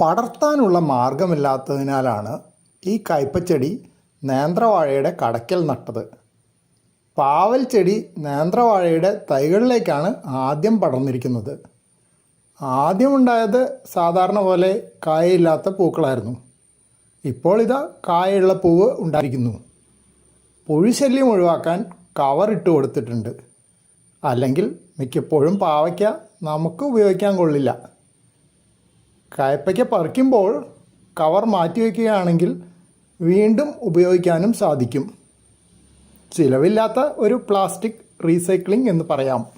പടർത്താനുള്ള മാർഗമില്ലാത്തതിനാലാണ് ഈ കയ്പച്ചെടി നേന്ത്രവാഴയുടെ കടക്കൽ നട്ടത്. പാവൽ ചെടി നേന്ത്രവാഴയുടെ തൈകളിലേക്കാണ് ആദ്യം പടർന്നിരിക്കുന്നത്. ആദ്യമുണ്ടായത് സാധാരണ പോലെ കായയില്ലാത്ത പൂക്കളായിരുന്നു. ഇപ്പോൾ ഇതാ കായയുള്ള പൂവ് ഉണ്ടായിരിക്കുന്നു. പുഴുശല്യം ഒഴിവാക്കാൻ കവർ കൊടുത്തിട്ടുണ്ട്. അല്ലെങ്കിൽ മിക്കപ്പോഴും പാവയ്ക്ക നമുക്ക് ഉപയോഗിക്കാൻ കൊള്ളില്ല. കയപ്പയ്ക്ക പറിക്കുമ്പോൾ കവർ മാറ്റി വയ്ക്കുകയാണെങ്കിൽ വീണ്ടും ഉപയോഗിക്കാനും സാധിക്കും. ചിലവില്ലാത്ത ഒരു പ്ലാസ്റ്റിക് റീസൈക്ലിംഗ് എന്ന് പറയാം.